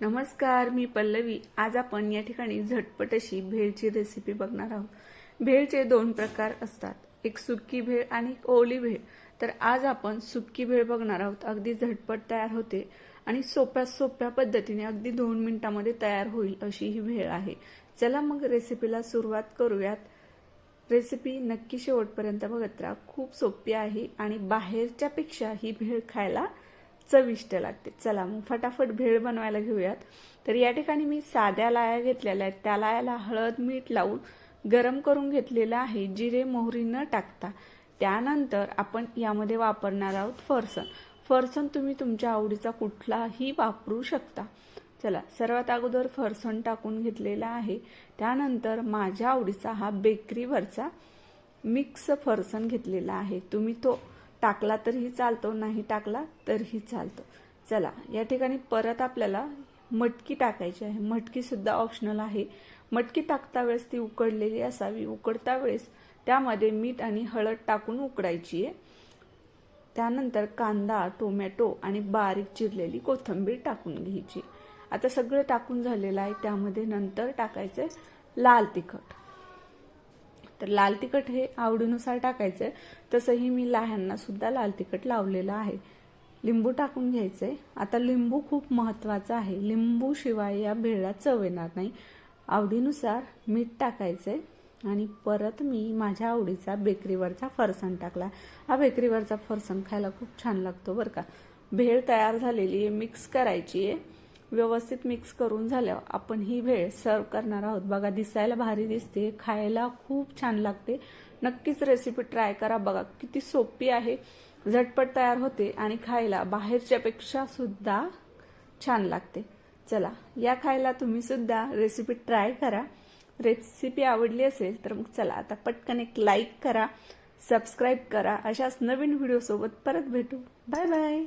नमस्कार मी पल्लवी. आज आपण या ठिकाणी झटपट अशी भेळची रेसिपी बघणार आहोत. भेळचे दोन प्रकार असतात. एक सुक्की भेळ आणि एक ओली भेळ. तर आज आपण सुक्की भेळ बघणार आहोत. अगदी झटपट तयार होते आणि सोप्या सोप्या पद्धतीने अगदी दोन मिनिटांमध्ये तयार होईल अशी ही भेळ आहे. चला मग रेसिपीला सुरुवात करूयात. रेसिपी नक्की शेवटपर्यंत बघत राहा. खूप सोपी आहे आणि बाहेरच्या पेक्षा ही भेळ खायला चविष्ट लागते. चला मग फटाफट भेळ बनवायला घेऊयात. तर या ठिकाणी मी साध्या लाया घेतलेल्या आहेत. त्या लायाला हळद मीठ लावून गरम करून घेतलेलं आहे. जिरे मोहरी न टाकता. त्यानंतर आपण यामध्ये वापरणार आहोत फरसन. फरसन तुम्ही तुमच्या आवडीचा कुठलाही वापरू शकता. चला सर्वात अगोदर फरसण टाकून घेतलेला आहे. त्यानंतर माझ्या आवडीचा हा बेकरीवरचा मिक्स फरसन घेतलेला आहे. तुम्ही तो टाकला तरीही चालतो नाही टाकला तरीही चालतो. चला या ठिकाणी परत आपल्याला मटकी टाकायची आहे. मटकी सुद्धा ऑप्शनल आहे. मटकी टाकता वेळेस ती उकडलेली असावी. उकडता वेळेस त्यामध्ये मीठ आणि हळद टाकून उकडायची आहे. त्यानंतर कांदा टोमॅटो आणि बारीक चिरलेली कोथिंबीर टाकून घ्यायची. आता सगळं टाकून झालेलं आहे. त्यामध्ये नंतर टाकायचं लाल तिखट. तर लाल तिखट हे आवडीनुसार टाकायचं तसंही मी लहानना सुद्धा लाल तिखट लावलेलं आहे. लिंबू टाकून घ्यायचंय. आता लिंबू खूप महत्त्वाचा आहे. लिंबू शिवाय या भेळला चव येणार नाही. आवडीनुसार मीठ टाकायचंय. आणि परत मी माझ्या आवडीचा बेकरीवरचा फरसाण टाकला. हा बेकरीवरचा फरसाण खायला खूप छान लागतो बरं का. भेळ तयार झालेली आहे मिक्स करायची आहे. व्यवस्थित मिक्स करून झाल्यावर आपण ही भेळ सर्व करणार आहोत. बघा दिसायला भारी दिसते खायला खूप छान लागते. नक्कीच रेसिपी ट्राय करा बघा किती सोपी आहे. झटपट तयार होते आणि खायला बाहेरच्यापेक्षा सुद्धा छान लागते. चला या खायला तुम्ही सुद्धा रेसिपी ट्राय करा. रेसिपी आवडली असेल तर मग चला आता पटकन एक लाईक करा सबस्क्राईब करा. अशाच नवीन व्हिडिओसोबत परत भेटू. Bye bye